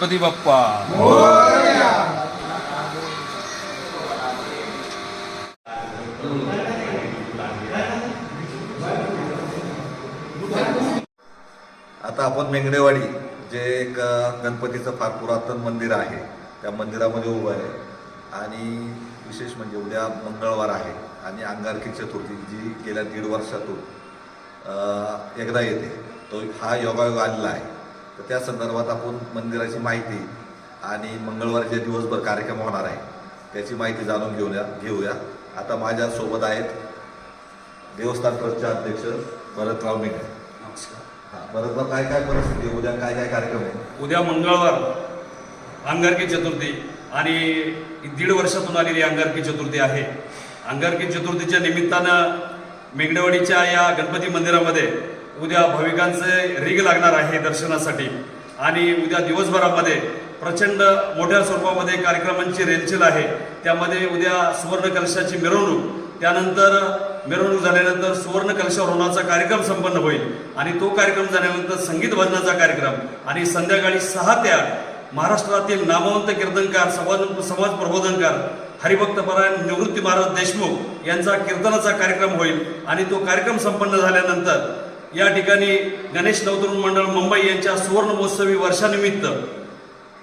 गणपती बाप्पा. आता आपण मेंगडेवाडी जे एक गणपतीचं फार पुरातन मंदिर आहे त्या मंदिरामध्ये उभं आहे. आणि विशेष म्हणजे उद्या मंगळवार आहे आणि अंगारकी चतुर्थी जी गेल्या दीड वर्षातून एकदा येते. तो हा योगायोग आलेला आहे. तर त्या संदर्भात आपण मंदिराची माहिती आणि मंगळवारच्या दिवसभर कार्यक्रम होणार आहे. त्याची माहिती जाणून घेऊया घेऊया. आता माझ्यासोबत आहेत देवस्थान ट्रस्टचे अध्यक्ष भरतराव मेघे. हा, बरोबर काय काय परिस्थिती आहे? उद्या काय काय कार्यक्रम आहे? उद्या मंगळवार अंगारकी चतुर्थी आणि दीड वर्षातून आलेली अंगारकी चतुर्थी आहे. अंगारकी चतुर्थीच्या निमित्तानं मेघडेवाडीच्या या गणपती मंदिरामध्ये उद्या भाविकांचे रीग लागणार आहे दर्शनासाठी. आणि उद्या दिवसभरामध्ये प्रचंड मोठ्या स्वरूपामध्ये कार्यक्रमांची रेलचेल आहे. त्यामध्ये उद्या सुवर्ण कलशाची मिरवणूक त्यानंतर मिरवणूक झाल्यानंतर सुवर्ण कलशारोहणाचा कार्यक्रम संपन्न होईल. आणि तो कार्यक्रम झाल्यानंतर संगीत भजनाचा कार्यक्रम. आणि संध्याकाळी सहा त्या महाराष्ट्रातील नामवंत कीर्तनकार समाज समाज प्रबोधनकार हरिभक्तपरायण निवृत्ती महाराज देशमुख यांचा कीर्तनाचा कार्यक्रम होईल. आणि तो कार्यक्रम संपन्न झाल्यानंतर या ठिकाणी गणेश नवतरुण मंडळ मुंबई यांच्या सुवर्ण महोत्सवी वर्षानिमित्त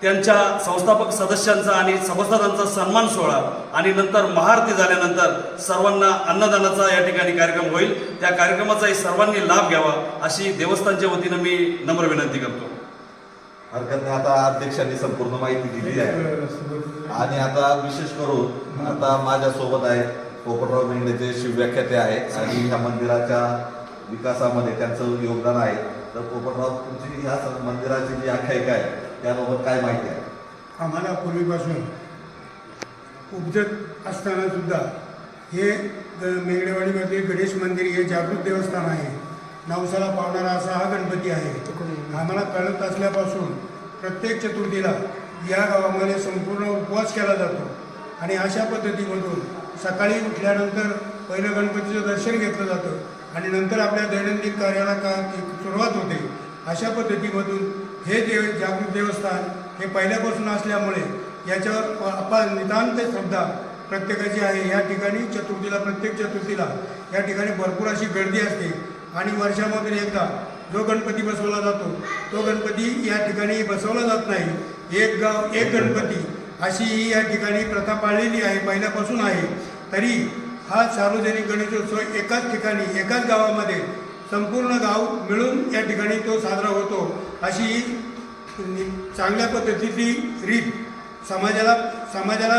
त्यांच्या संस्थापक सदस्यांचा आणि सभासदांचा सन्मान सोहळा आणि नंतर महाआरती झाल्यानंतर सर्वांना अन्नदानाचा या ठिकाणी कार्यक्रम होईल. त्या कार्यक्रमाचाही सर्वांनी लाभ घ्यावा अशी देवस्थानच्या वतीनं मी नम्र विनंती करतो. हरकत नाही आता अध्यक्षांनी संपूर्ण माहिती दिली आहे. आणि आता विशेष करून आता माझ्यासोबत आहेत आहे पोपटराव मेंढेचे शिवव्याख्याते आहेत आणि ह्या मंदिराच्या विकासामध्ये त्यांचं योगदान आहे. तर पोपटराव तुमची ह्या मंदिराची जी आख्यायिका आहे त्याबाबत काय माहिती आहे? आम्हाला पूर्वीपासून उपजत असताना सुद्धा हे ग- मेघडेवाडीमध्ये गणेश मंदिर हे जागृत देवस्थान आहे. नवसाला पावणारा असा हा गणपती आहे. आम्हाला कळत असल्यापासून प्रत्येक चतुर्थीला या गावामध्ये संपूर्ण उपवास केला जातो. आणि अशा पद्धतीमधून सकाळी उठल्यानंतर पहिलं गणपतीचं दर्शन घेतलं जातं. आणि नंतर आपल्या दैनंदिन कार्याला का सुरुवात होते अशा पद्धतीमधून हे देव जागृत देवस्थान हे पहिल्यापासून असल्यामुळे याच्यावर आपण नितांत श्रद्धा प्रत्येकाची आहे. या ठिकाणी चतुर्थीला प्रत्येक चतुर्थीला या ठिकाणी भरपूर अशी गर्दी असते. आणि वर्षामधून एकदा जो गणपती बसवला जातो तो गणपती या ठिकाणी बसवला जात नाही. एक गाव एक गणपती अशी ही या ठिकाणी प्रथा पाळलेली आहे पहिल्यापासून आहे. तरी हा सार्वजनिक गणेशोत्सव एकाच ठिकाणी एकाच गावामध्ये संपूर्ण गाव मिळून या ठिकाणी तो साजरा होतो अशी ही चांगल्या पद्धतीची रीत समाजाला समाजाला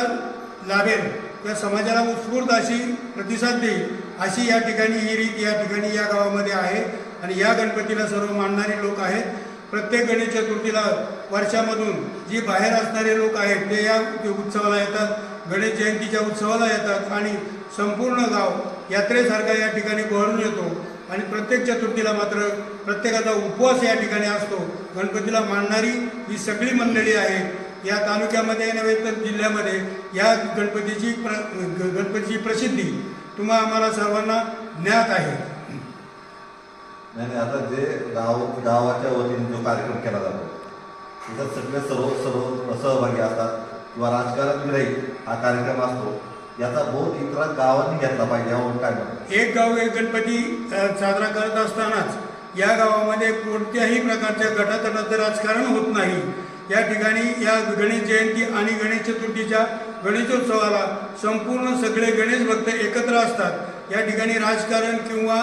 लाभेल किंवा समाजाला उत्स्फूर्त अशी प्रतिसाद देईल अशी या ठिकाणी ही रीत या ठिकाणी या गावामध्ये आहे. आणि या गणपतीला सर्व मानणारे लोक आहेत. प्रत्येक गणेश चतुर्थीला वर्षामधून जी बाहेर असणारे लोक आहेत ते या उत्सवाला येतात गणेश जयंतीच्या उत्सवाला येतात आणि संपूर्ण गाव यात्रेसारखा या ठिकाणी बहरून येतो. आणि प्रत्येक चतुर्थीला मात्र प्रत्येकाचा उपवास या ठिकाणी असतो. गणपतीला मानणारी ही सगळी मंडळी आहे या तालुक्यामध्ये नव्हे तर जिल्ह्यामध्ये या गणपतीची प्र ग- गणपतीची प्रसिद्धी तुम्हा आम्हाला सर्वांना ज्ञात आहे. नाही नाही, आता जे गाव गावाच्या वतीने जो कार्यक्रम केला जातो त्याच्यात सगळे सर्व सर्व सहभागी असतात किंवा राजकारण विरही हा कार्यक्रम असतो. याचा बोध इतर गावांनी घेतला पाहिजे यावर काय म्हणतात एक गाव एक गणपती साजरा करत असतानाच या गावामध्ये कोणत्याही प्रकारच्या गटातटाचं राजकारण होत नाही. या ठिकाणी या गणेश जयंती आणि गणेश चतुर्थीच्या गणेशोत्सवाला संपूर्ण सगळे गणेश भक्त एकत्र असतात. या ठिकाणी राजकारण किंवा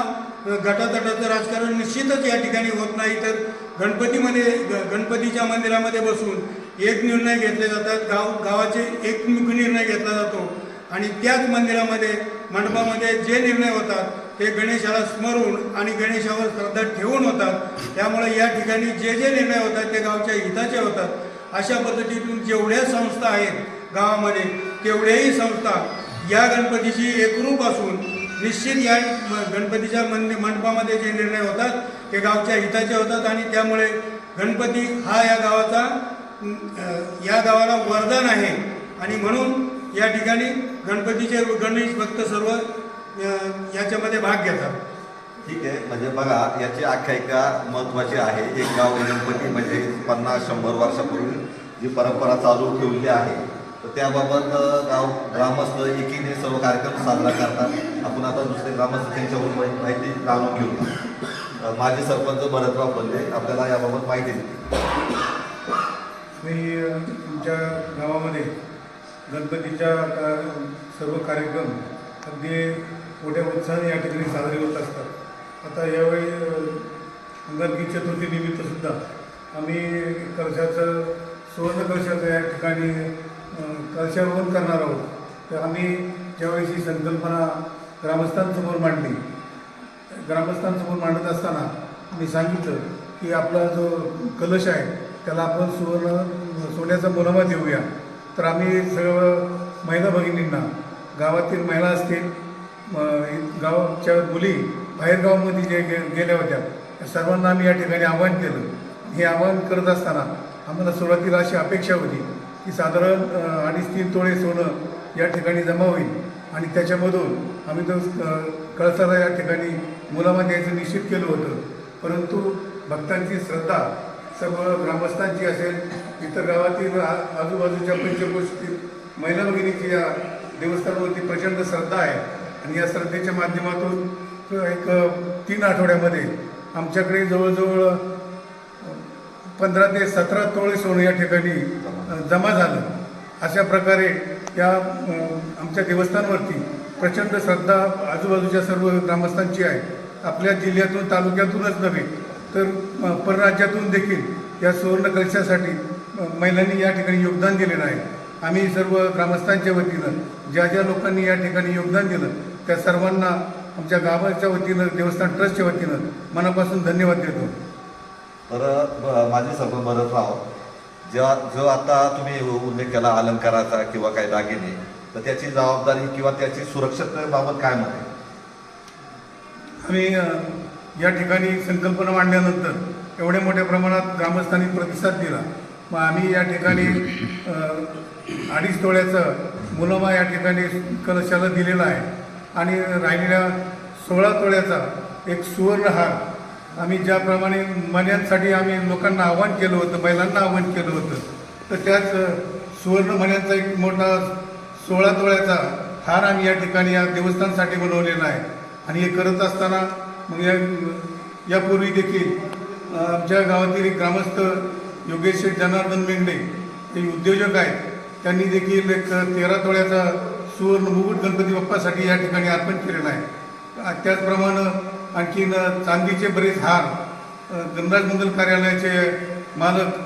गटातटाचं राजकारण निश्चितच या ठिकाणी होत नाही. तर गणपतीमध्ये ग- गणपतीच्या मंदिरामध्ये बसून एक निर्णय घेतले जातात. गाव गावाचे एकमुख निर्णय घेतला जातो. आणि त्याच मंदिरामध्ये मंडपामध्ये जे निर्णय होतात ते गणेशाला स्मरून आणि गणेशावर श्रद्धा ठेवून होतात. त्यामुळे या ठिकाणी जे जे निर्णय होतात ते गावच्या हिताचे होतात. अशा पद्धतीतून जेवढ्या संस्था आहेत गावामध्ये तेवढ्याही संस्था या गणपतीशी एकरूप असून निश्चित या म- गणपतीच्या मंदिर मंडपामध्ये जे निर्णय होतात ते गावच्या हिताचे होतात आणि त्यामुळे गणपती हा या गावाचा या गावाला वरदान आहे. आणि म्हणून या ठिकाणी गणपतीचे गणेश भक्त सर्व याच्यामध्ये भाग घेतात. ठीक आहे. म्हणजे बघा याची आख्यायिका महत्वाची आहे. एक गाव गणपती म्हणजे पन्नास शंभर वर्षापूर्वी जी परंपरा चालू ठेवली आहे. त्याबाबत गाव ग्रामस्थ एकीने सर्व कार्यक्रम साजरा करतात. आपण आता दुसरे ग्रामस्थ त्यांच्याकडून माहिती जाणून घेऊ. माझे सरपंच भरतराव बोलले आपल्याला याबाबत माहिती देतील. मी तुमच्या गावामध्ये गणपतीच्या का- सर्व कार्यक्रम अगदी मोठ्या उत्साहाने या ठिकाणी साजरे होत असतात. आता यावेळी गणपती चतुर्थीनिमित्तसुद्धा आम्ही कलशाचं सुवर्ण कलशाचं या ठिकाणी अ, करणार आहोत. तर आम्ही ज्यावेळेस ही संकल्पना ग्रामस्थांसमोर मांडली ग्रामस्थांसमोर मांडत असताना मी सांगितलं की आपला जो कलश आहे त्याला आपण सुवर्ण सोन्याचा मुलामा देऊया. तर आम्ही सर्व महिला भगिनींना गावातील महिला असतील गावच्या मुली बाहेरगावामध्ये जे गे गेल्या होत्या त्या सर्वांना आम्ही या ठिकाणी आवाहन केलं. हे आवाहन करत असताना आम्हाला सुरुवातीला अशी अपेक्षा होती की साधारण अडीच तीन तोळे सोनं या ठिकाणी जमा होईल. आणि त्याच्यामधून आम्ही तो कळसाला या ठिकाणी मुलामा द्यायचं निश्चित केलं होतं. परंतु भक्तांची श्रद्धा सर्व ग्रामस्थांची असेल इतर गावातील आ- आजूबाजूच्या पंचक्रोशीतील महिला भगिनीची या देवस्थानावरती प्रचंड श्रद्धा आहे. आणि या श्रद्धेच्या माध्यमातून एक तीन आठवड्यामध्ये आमच्याकडे जवळजवळ पंधरा ते सतरा तोळे सोनं या ठिकाणी जमा झालं. अशा प्रकारे या आमच्या देवस्थानवरती प्रचंड श्रद्धा आजूबाजूच्या सर्व ग्रामस्थांची आहे. आपल्या जिल्ह्यातून तालुक्यातूनच नव्हे तर परराज्यातून देखील या सुवर्ण कलशासाठी महिलांनी या ठिकाणी योगदान दिलेलं आहे. आम्ही सर्व ग्रामस्थांच्या वतीनं ज्या ज्या लोकांनी या ठिकाणी योगदान दिलं त्या सर्वांना आमच्या गावाच्या वतीनं देवस्थान ट्रस्टच्या वतीनं मनापासून धन्यवाद देतो. तर माझे सर्व भरतराव जेव्हा जो आता तुम्ही उल्लेख केला अलंकाराचा किंवा काही दागिने तर त्याची जबाबदारी किंवा त्याची सुरक्षिततेबाबत काय म्हणते? आम्ही या ठिकाणी संकल्पना मांडल्यानंतर एवढ्या मोठ्या प्रमाणात ग्रामस्थांनी प्रतिसाद दिला. मग आम्ही या ठिकाणी अडीच तोळ्याचं मुलामा या ठिकाणी कलशाला दिलेला आहे. आणि राहिलेल्या सोळा तोळ्याचा एक सुवर्णहार आम्ही ज्याप्रमाणे मण्यांसाठी आम्ही लोकांना आव्हान केलं होतं महिलांना आव्हान केलं होतं तर त्याच सुवर्ण मण्यांचा एक मोठा सोळा तोळ्याचा हार आम्ही या ठिकाणी या देवस्थानसाठी बनवलेला आहे. आणि हे करत असताना मग या यापूर्वी देखील आमच्या गावातील एक ग्रामस्थ योगेश जनार्दन मेंढे हे उद्योजक आहेत. त्यांनी देखील एक तेरा तोळ्याचा सुवर्ण मुकुट गणपती बाप्पासाठी या ठिकाणी अर्पण केलेला आहे. त्याचप्रमाणे आणखीन चांदीचे बरेच हार गणराज मंगल कार्यालयाचे मालक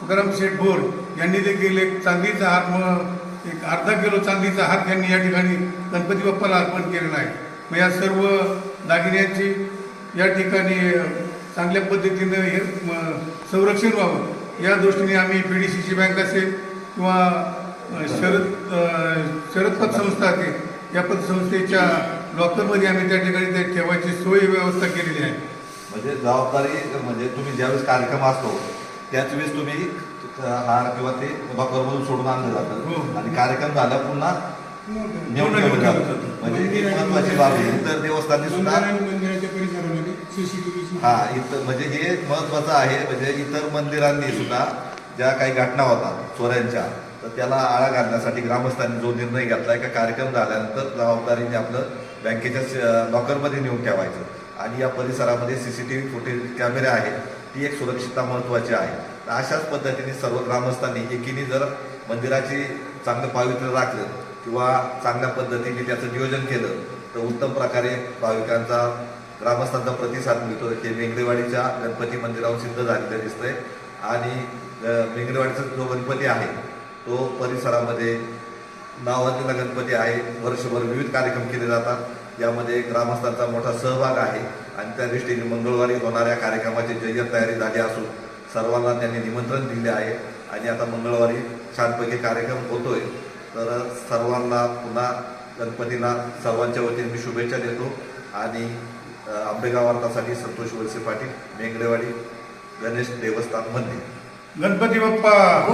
तुकाराम शेठ बोर यांनी देखील एक चांदीचा हार एक अर्धा किलो चांदीचा हार त्यांनी या ठिकाणी गणपती बाप्पाला अर्पण केलेला आहे. मग या सर्व दागिन्यांची या ठिकाणी चांगल्या पद्धतीनं हे म- संरक्षण व्हावं. या दृष्टीने आम्ही P D C C bank असेल किंवा शरद शरद पतसंस्था असेल या पतसंस्थेच्या लॉकरमध्ये आम्ही त्या ठिकाणी ते ठेवायची सोय व्यवस्था केलेली आहे. म्हणजे जबाबदारी म्हणजे तुम्ही ज्यावेळेस कार्यक्रम असतो त्याच वेळेस तुम्ही हार किंवा ते बकरमधून सोडून आणलं हो. जातं आणि कार्यक्रम झाला पुन्हा. म्हणजे ही महत्वाची बाब आहे. इतर देवस्थानी सुद्धा हा इतर म्हणजे हे महत्वाचं आहे. म्हणजे इतर मंदिरांनी सुद्धा ज्या काही घटना होतात चोऱ्यांच्या तर त्याला आळा घालण्यासाठी ग्रामस्थांनी जो निर्णय घेतलाय का कार्यक्रम झाल्यानंतर जबाबदारीने आपलं बँकेच्या लॉकरमध्ये नेऊन ठेवायचं. आणि या परिसरामध्ये C C T V footage कॅमेरे आहेत ती एक सुरक्षितता महत्त्वाची आहे. तर अशाच पद्धतीने सर्व ग्रामस्थांनी एकीने जर मंदिराची चांगलं पावित्र्य राखलं किंवा चांगल्या पद्धतीने त्याचं नियोजन केलं तर उत्तम प्रकारे भाविकांचा ग्रामस्थांचा प्रतिसाद मिळतो. हे मेंगरेवाडीच्या गणपती मंदिरावर सिद्ध झालेलं दिसतंय. आणि मेंगरेवाडीचा जो गणपती आहे तो परिसरामध्ये नावाजलेला गणपती आहे वर्षभर विविध कार्यक्रम केले जातात. यामध्ये ग्रामस्थांचा मोठा सहभाग आहे आणि त्या दृष्टीने मंगळवारी होणाऱ्या कार्यक्रमाची जय्यत तयारी झाली असून सर्वांना त्यांनी निमंत्रण दिले आहे. आणि आता मंगळवारी छानपैकी कार्यक्रम होतोय. तर सर्वांना पुन्हा गणपतीला सर्वांच्या वतीने मी शुभेच्छा देतो. आणि अ, आंबेगाव वार्तासाठी संतोष वळसे पाटील मेंगडेवाडी गणेश देवस्थान मंदिर. गणपती बाप्पा!